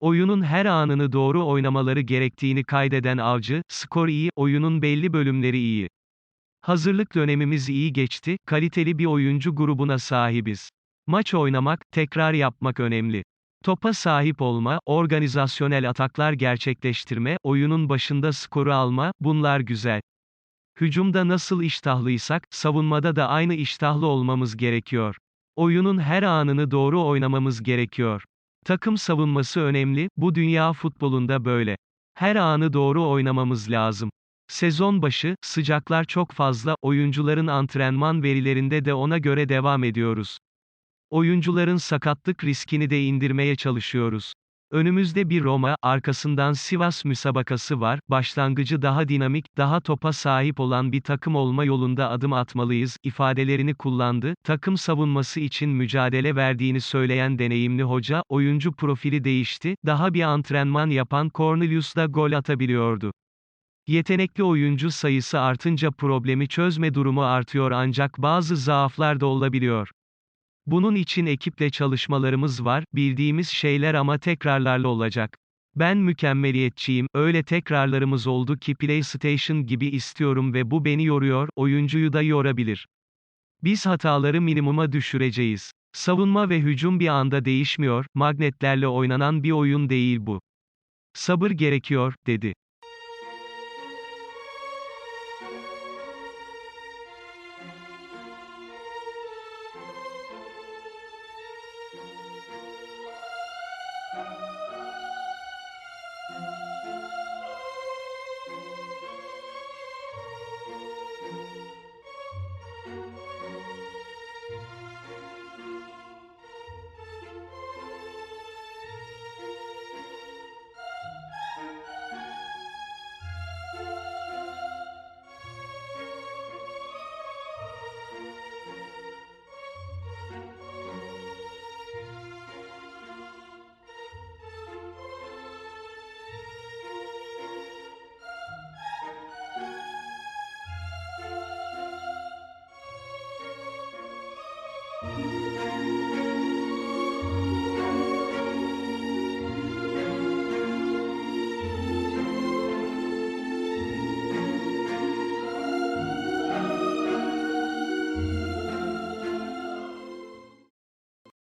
Oyunun her anını doğru oynamaları gerektiğini kaydeden Avcı, skor iyi, oyunun belli bölümleri iyi. Hazırlık dönemimiz iyi geçti, kaliteli bir oyuncu grubuna sahibiz. Maç oynamak, tekrar yapmak önemli. Topa sahip olma, organizasyonel ataklar gerçekleştirme, oyunun başında skoru alma, bunlar güzel. Hücumda nasıl iştahlıysak, savunmada da aynı iştahlı olmamız gerekiyor. Oyunun her anını doğru oynamamız gerekiyor. Takım savunması önemli, bu dünya futbolunda böyle. Her anı doğru oynamamız lazım. Sezon başı, sıcaklar çok fazla, oyuncuların antrenman verilerinde de ona göre devam ediyoruz. Oyuncuların sakatlık riskini de indirmeye çalışıyoruz. Önümüzde bir Roma, arkasından Sivas müsabakası var, başlangıcı daha dinamik, daha topa sahip olan bir takım olma yolunda adım atmalıyız, ifadelerini kullandı, takım savunması için mücadele verdiğini söyleyen deneyimli hoca, oyuncu profili değişti, daha bir antrenman yapan Cornelius da gol atabiliyordu. Yetenekli oyuncu sayısı artınca problemi çözme durumu artıyor ancak bazı zaaflar da olabiliyor. Bunun için ekiple çalışmalarımız var, bildiğimiz şeyler ama tekrarlarla olacak. Ben mükemmeliyetçiyim, öyle tekrarlarımız oldu ki PlayStation gibi istiyorum ve bu beni yoruyor, oyuncuyu da yorabilir. Biz hataları minimuma düşüreceğiz. Savunma ve hücum bir anda değişmiyor, magnetlerle oynanan bir oyun değil bu. Sabır gerekiyor, dedi.